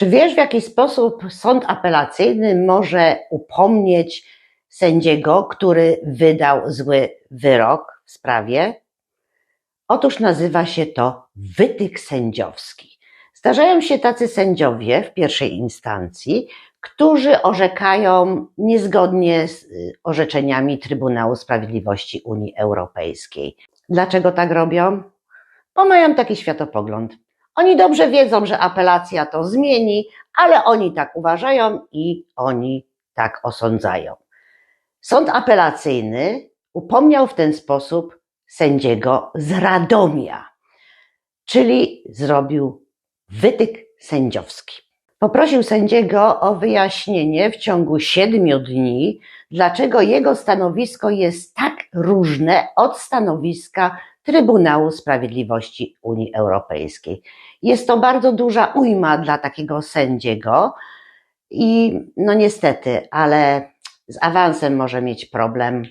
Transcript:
Czy wiesz, w jaki sposób sąd apelacyjny może upomnieć sędziego, który wydał zły wyrok w sprawie? Otóż nazywa się to wytyk sędziowski. Zdarzają się tacy sędziowie w pierwszej instancji, którzy orzekają niezgodnie z y, orzeczeniami Trybunału Sprawiedliwości Unii Europejskiej. Dlaczego tak robią? Bo mają taki światopogląd. Oni dobrze wiedzą, że apelacja to zmieni, ale oni tak uważają i oni tak osądzają. Sąd apelacyjny upomniał w ten sposób sędziego z Radomia, czyli zrobił wytyk sędziowski. Poprosił sędziego o wyjaśnienie w ciągu siedmiu dni, dlaczego jego stanowisko jest tak różne od stanowiska Trybunału Sprawiedliwości Unii Europejskiej. Jest to bardzo duża ujma dla takiego sędziego i no niestety, ale z awansem może mieć problem.